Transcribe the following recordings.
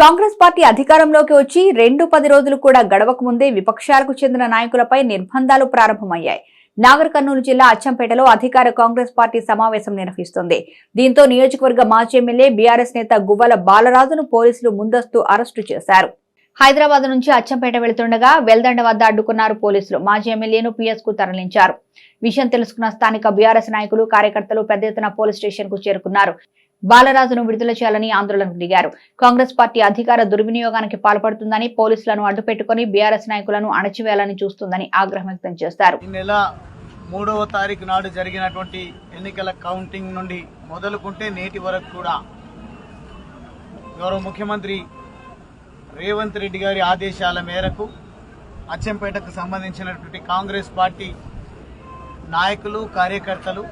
Congress party అధికారంలోకి వచ్చి రెండు పది రోజులు కూడా గడవక ముందే విపక్షాలకు చెందిన నాయకులపై నిర్బంధాలు ప్రారంభమయ్యాయి. నాగర్ కర్నూలు జిల్లా అచ్చంపేటలో అధికార కాంగ్రెస్ పార్టీ సమావేశం నిర్వహిస్తుంది. దీంతో నియోజకవర్గ మాజీ ఎమ్మెల్యే బీఆర్ఎస్ నేత గువ్వల బాలరాజును పోలీసులు ముందస్తు అరెస్టు చేశారు. హైదరాబాద్ నుంచి అచ్చంపేట వెళుతుండగా వెల్దండ వద్ద అడ్డుకున్నారు పోలీసులు. మాజీ ఎమ్మెల్యేను పిఎస్కు తరలించారు. విషయం తెలుసుకున్న స్థానిక బీఆర్ఎస్ నాయకులు కార్యకర్తలు పెద్ద ఎత్తున పోలీస్ స్టేషన్కు చేరుకున్నారు. బాలరాజును విడుదల చేయాలని ఆందోళనకు దిగారు. కాంగ్రెస్ పార్టీ అధికార దుర్వినియోగానికి పాల్పడుతుందని పోలీసులను అడ్డుపెట్టుకుని బీఆర్ఎస్ నాయకులను అణచివేయాలని చూస్తుందని ఆగ్రహం వ్యక్తం చేశారు ఈ నెల మూడవ తారీఖు నాడు జరిగినటువంటి ఎన్నికల కౌంటింగ్ నుండి మొదలుకుంటే నేటి వరకు కూడా గౌరవ ముఖ్యమంత్రి రేవంత్ రెడ్డి గారి ఆదేశాల మేరకు అచ్చంపేటకు సంబంధించినటువంటి కాంగ్రెస్ పార్టీ నాయకులు కార్యకర్తలు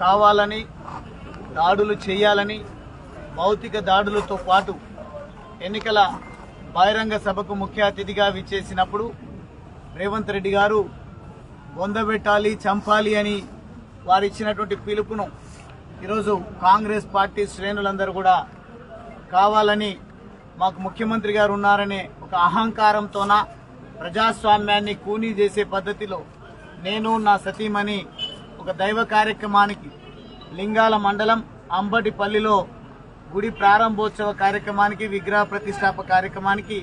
కావాలని దాడులు చేయాలని భౌతిక దాడులతో పాటు ఎన్నికల బహిరంగ సభకు ముఖ్య అతిథిగా విచ్చేసినప్పుడు రేవంత్ రెడ్డి గారు బొందబెట్టాలి చంపాలి అని వారు ఇచ్చినటువంటి పిలుపును ఈరోజు కాంగ్రెస్ పార్టీ శ్రేణులందరూ కూడా కావాలని మాకు ముఖ్యమంత్రి గారు ఉన్నారనే ఒక అహంకారంతోన ప్రజాస్వామ్యాన్ని కూనీ చేసే పద్ధతిలో నేను నా సతీమణి ఒక దైవ కార్యక్రమానికి లింగాల మండలం అంబటిపల్లిలో గుడి ప్రారంభోత్సవ కార్యక్రమానికి విగ్రహ ప్రతిష్టాప కార్యక్రమానికి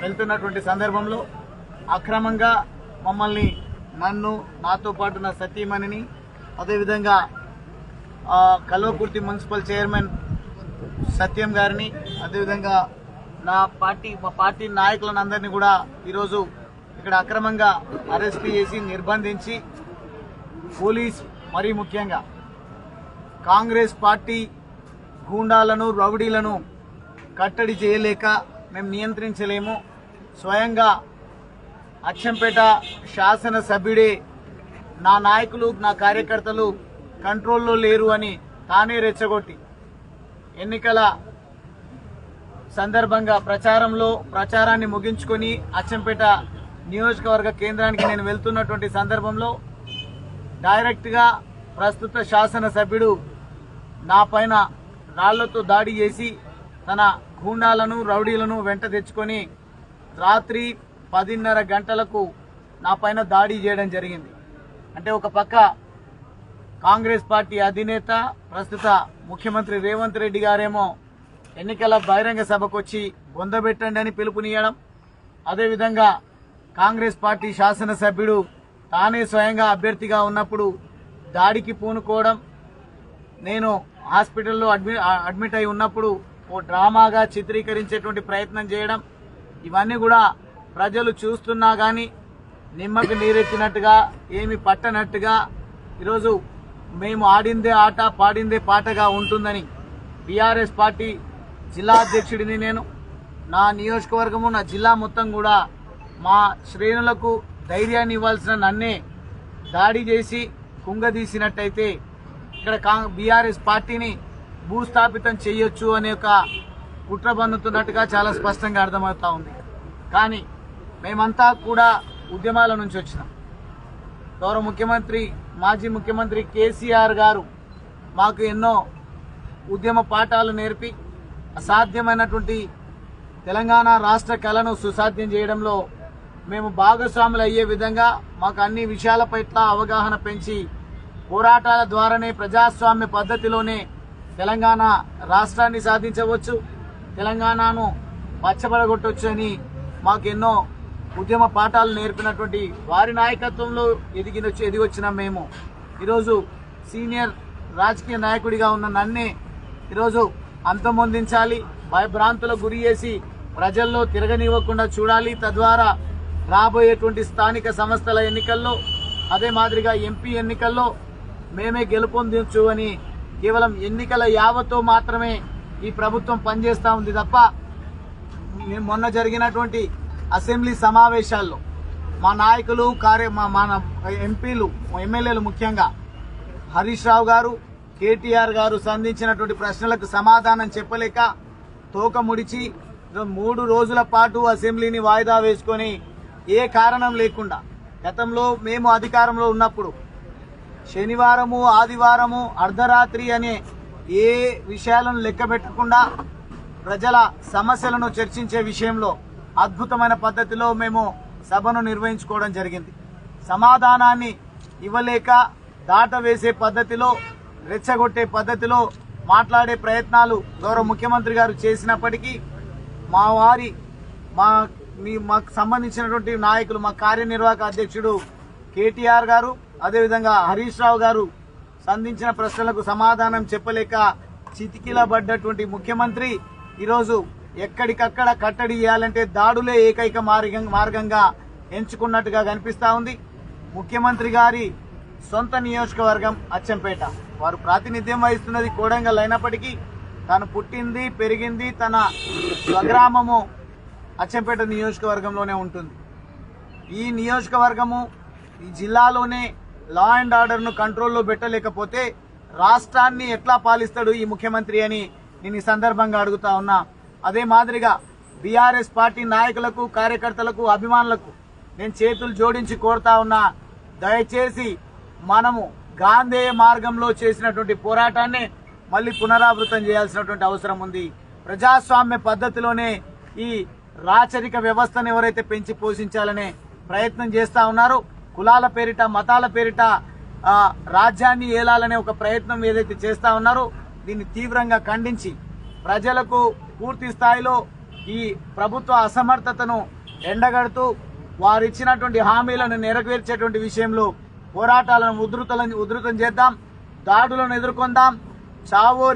వెళ్తున్నటువంటి సందర్భంలో అక్రమంగా మమ్మల్ని నన్ను నాతో పాటు నా సతీమణిని అదేవిధంగా కల్వకుర్తి మున్సిపల్ చైర్మన్ సత్యం గారిని అదేవిధంగా నా పార్టీ మా పార్టీ నాయకులందరినీ కూడా ఈరోజు ఇక్కడ అక్రమంగా అరెస్ట్ చేసి నిర్బంధించి పోలీస్ మరీ ముఖ్యంగా కాంగ్రెస్ పార్టీ గూండాలను రౌడీలను కట్టడి చేయలేక మేము నియంత్రించలేము. స్వయంగా అచ్చంపేట శాసనసభ్యుడే నా నాయకులు నా కార్యకర్తలు కంట్రోల్లో లేరు అని తానే రెచ్చగొట్టి ఎన్నికల సందర్భంగా ప్రచారంలో ప్రచారాన్ని ముగించుకొని అచ్చంపేట నియోజకవర్గ కేంద్రానికి నేను వెళ్తున్నటువంటి సందర్భంలో డైరెక్ట్గా ప్రస్తుత శాసనసభ్యుడు నా పైన రాళ్ళతో దాడి చేసి తన గూండాలను రౌడీలను వెంట తెచ్చుకొని రాత్రి పదిన్నర గంటలకు నా పైన దాడి చేయడం జరిగింది. అంటే ఒక పక్క కాంగ్రెస్ పార్టీ అధినేత ప్రస్తుత ముఖ్యమంత్రి రేవంత్ రెడ్డి గారేమో ఎన్నికల బహిరంగ సభకు వచ్చి బొందబెట్టండి అని పిలుపునియడం అదేవిధంగా కాంగ్రెస్ పార్టీ శాసనసభ్యుడు తానే స్వయంగా అభ్యర్థిగా ఉన్నప్పుడు దాడికి పూనుకోవడం. నేను హాస్పిటల్లో అడ్మి అడ్మిట్ అయి ఉన్నప్పుడు ఓ డ్రామాగా చిత్రీకరించేటువంటి ప్రయత్నం చేయడం ఇవన్నీ కూడా ప్రజలు చూస్తున్నా కానీ నిమ్మకు నీరెత్తినట్టుగా ఏమి పట్టనట్టుగా ఈరోజు మేము ఆడిందే ఆట పాడిందే పాటగా ఉంటుందని బీఆర్ఎస్ పార్టీ జిల్లా అధ్యక్షుడిని నేను నా నియోజకవర్గము నా జిల్లా మొత్తం కూడా మా శ్రేణులకు ధైర్యాన్ని ఇవ్వాల్సిన నన్నే దాడి చేసి కుంగదీసినట్టయితే ఇక్కడ బీఆర్ఎస్ పార్టీని భూస్థాపితం చేయొచ్చు అనే ఒక కుట్ర బంధుతున్నట్టుగా చాలా స్పష్టంగా అర్థమవుతా ఉంది. కానీ మేమంతా కూడా ఉద్యమాల నుంచి వచ్చినాం. గౌరవ ముఖ్యమంత్రి మాజీ ముఖ్యమంత్రి కేసీఆర్ గారు మాకు ఎన్నో ఉద్యమ పాఠాలు నేర్పి అసాధ్యమైనటువంటి తెలంగాణ రాష్ట్ర కళను సుసాధ్యం చేయడంలో మేము భాగస్వాములు అయ్యే విధంగా మాకు అన్ని విషయాల పట్ల అవగాహన పెంచి పోరాటాల ద్వారానే ప్రజాస్వామ్య పద్ధతిలోనే తెలంగాణ రాష్ట్రాన్ని సాధించవచ్చు. తెలంగాణను పచ్చబడగొట్టవచ్చు అని ఉద్యమ పాఠాలు నేర్పినటువంటి వారి నాయకత్వంలో ఎదిగిన ఎదిగొచ్చిన మేము. ఈరోజు సీనియర్ రాజకీయ నాయకుడిగా ఉన్న నన్నే ఈరోజు అంతమొందించాలి. భయభ్రాంతులకు గురి చేసి ప్రజల్లో తిరగనివ్వకుండా చూడాలి. తద్వారా రాబోయేటువంటి స్థానిక సంస్థల ఎన్నికల్లో అదే మాదిరిగా ఎంపీ ఎన్నికల్లో మేమే గెలుపొందించు అని కేవలం ఎన్నికల యావతో మాత్రమే ఈ ప్రభుత్వం పనిచేస్తూ ఉంది తప్ప మేము మొన్న జరిగినటువంటి అసెంబ్లీ సమావేశాల్లో మా నాయకులు కార్య మా మన ఎంపీలు ఎమ్మెల్యేలు ముఖ్యంగా హరీష్ రావు గారు కేటీఆర్ గారు సంధించినటువంటి ప్రశ్నలకు సమాధానం చెప్పలేక తోక ముడిచి మూడు రోజుల పాటు అసెంబ్లీని వాయిదా వేసుకొని ఏ కారణం లేకుండా గతంలో మేము అధికారంలో ఉన్నప్పుడు శనివారము ఆదివారము అర్ధరాత్రి అనే ఏ విషయాలను లెక్క పెట్టకుండా ప్రజల సమస్యలను చర్చించే విషయంలో అద్భుతమైన పద్ధతిలో మేము సభను నిర్వహించుకోవడం జరిగింది. సమాధానాన్ని ఇవ్వలేక దాటవేసే పద్ధతిలో రెచ్చగొట్టే పద్ధతిలో మాట్లాడే ప్రయత్నాలు గౌరవ ముఖ్యమంత్రి గారు చేసినప్పటికీ మా వారి మా మీ మాకు సంబంధించినటువంటి నాయకులు మా కార్యనిర్వాహక అధ్యక్షుడు కేటీఆర్ గారు అదేవిధంగా హరీష్ రావు గారు సంధించిన ప్రశ్నలకు సమాధానం చెప్పలేక చితికిలబడ్డటువంటి ముఖ్యమంత్రి ఈరోజు ఎక్కడికక్కడ కట్టడి చేయాలంటే దాడులే ఏకైక మార్గం మార్గంగా ఎంచుకున్నట్టుగా కనిపిస్తా ఉంది. ముఖ్యమంత్రి గారి సొంత నియోజకవర్గం అచ్చంపేట. వారు ప్రాతినిధ్యం వహిస్తున్నది కోడంగల్ అయినప్పటికీ తాను పుట్టింది పెరిగింది తన స్వగ్రామము అచ్చంపేట నియోజకవర్గంలోనే ఉంటుంది. ఈ నియోజకవర్గము ఈ జిల్లాలోనే లా అండ్ ఆర్డర్ను కంట్రోల్లో పెట్టలేకపోతే రాష్ట్రాన్ని ఎట్లా పాలిస్తాడు ఈ ముఖ్యమంత్రి అని నేను ఈ సందర్భంగా అడుగుతా ఉన్నా. అదే మాదిరిగా బీఆర్ఎస్ పార్టీ నాయకులకు కార్యకర్తలకు అభిమానులకు నేను చేతులు జోడించి కోరుతా ఉన్నా. దయచేసి మనము గాంధేయ మార్గంలో చేసినటువంటి పోరాటాన్ని మళ్ళీ పునరావృతం చేయాల్సినటువంటి అవసరం ఉంది. ప్రజాస్వామ్య పద్ధతిలోనే ఈ రాచరిక వ్యవస్థను ఎవరైతే పెంచి పోషించాలనే ప్రయత్నం చేస్తా ఉన్నారు. కులాల పేరిట మతాల పేరిట రాజ్యాన్ని ఏలాలనే ఒక ప్రయత్నం ఏదైతే చేస్తా ఉన్నారో దీన్ని తీవ్రంగా ఖండించి ప్రజలకు పూర్తి స్థాయిలో ఈ ప్రభుత్వ అసమర్థతను ఎండగడుతూ వారు ఇచ్చినటువంటి హామీలను నెరవేర్చేటువంటి విషయంలో పోరాటాలను ఉధృతలను ఉధృతం చేద్దాం దాడులను ఎదుర్కొందాం. చావో